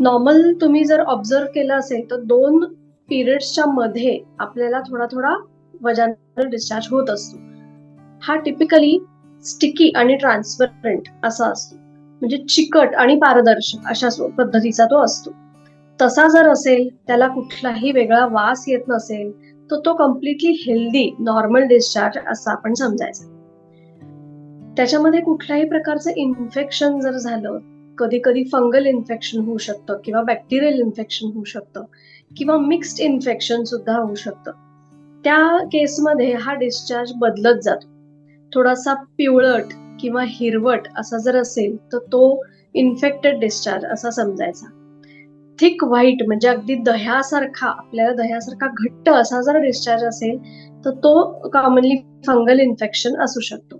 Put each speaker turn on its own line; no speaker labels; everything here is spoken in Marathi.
नॉर्मल तुम्ही जर ऑब्झर्व केलं असेल तर दोन पिरियड्सच्या मध्ये आपल्याला थोडा थोडा वजानल डिस्चार्ज होत असतो. हा टिपिकली स्टिकी आणि ट्रान्सपरंट असा असतो. म्हणजे चिकट आणि पारदर्शक अशा पद्धतीचा तो असतो. तसा जर असेल त्याला कुठलाही वेगळा वास येत नसेल तर तो कम्प्लिटली हेल्दी नॉर्मल डिस्चार्ज असा आपण समजायचा. त्याच्यामध्ये कुठल्याही प्रकारचं इन्फेक्शन जर झालं कधी कधी फंगल इन्फेक्शन होऊ शकतं किंवा बॅक्टेरियल इन्फेक्शन होऊ शकतं किंवा मिक्स्ड इन्फेक्शन सुद्धा होऊ शकतं. त्या केसमध्ये हा डिस्चार्ज बदलत जातो. थोडासा पिवळट किंवा हिरवट असा जर असेल तर तो इन्फेक्टेड डिस्चार्ज असा समजायचा. थिक व्हाईट म्हणजे अगदी दह्यासारखा आपल्याला दह्यासारखा घट्ट असा जर डिस्चार्ज असेल तर तो कॉमनली फंगल इन्फेक्शन असू शकतो.